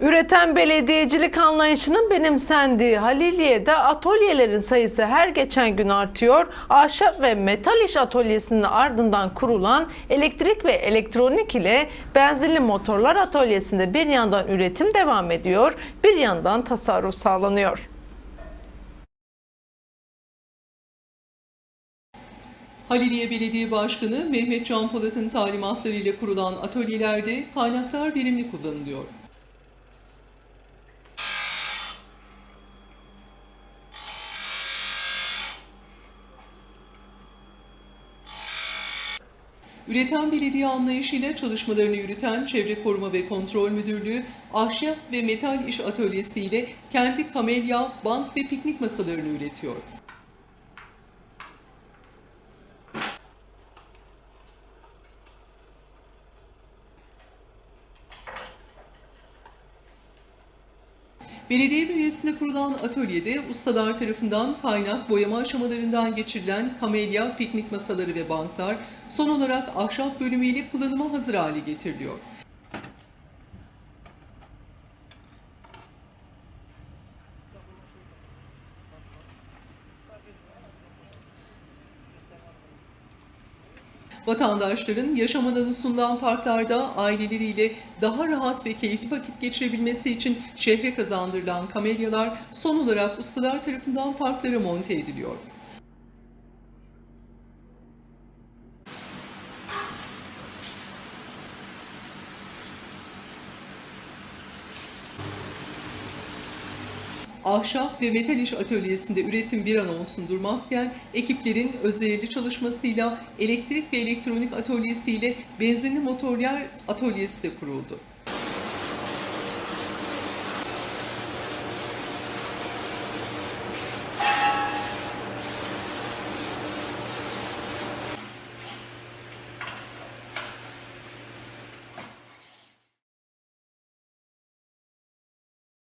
Üreten belediyecilik anlayışının benimsendiği Haliliye'de atölyelerin sayısı her geçen gün artıyor. Ahşap ve metal iş atölyesinin ardından kurulan elektrik ve elektronik ile benzinli motorlar atölyesinde bir yandan üretim devam ediyor, bir yandan tasarruf sağlanıyor. Haliliye Belediye Başkanı Mehmet Can Polat'ın talimatlarıyla kurulan atölyelerde kaynaklar verimli kullanılıyor. Üreten belediye anlayışıyla çalışmalarını yürüten Çevre Koruma ve Kontrol Müdürlüğü, ahşap ve metal iş atölyesi ile kendi kamelya, bank ve piknik masalarını üretiyor. Belediye bünyesinde kurulan atölyede ustalar tarafından kaynak boyama aşamalarından geçirilen kamelya, piknik masaları ve banklar son olarak ahşap bölümüyle kullanıma hazır hale getiriliyor. Vatandaşların yaşam alanı sunulan parklarda aileleriyle daha rahat ve keyifli vakit geçirebilmesi için şehre kazandırılan kamelyalar son olarak ustalar tarafından parklara monte ediliyor. Ahşap ve metal iş atölyesinde üretim bir an olsun durmazken ekiplerin özverili çalışmasıyla elektrik ve elektronik atölyesiyle benzinli motorlar atölyesi de kuruldu.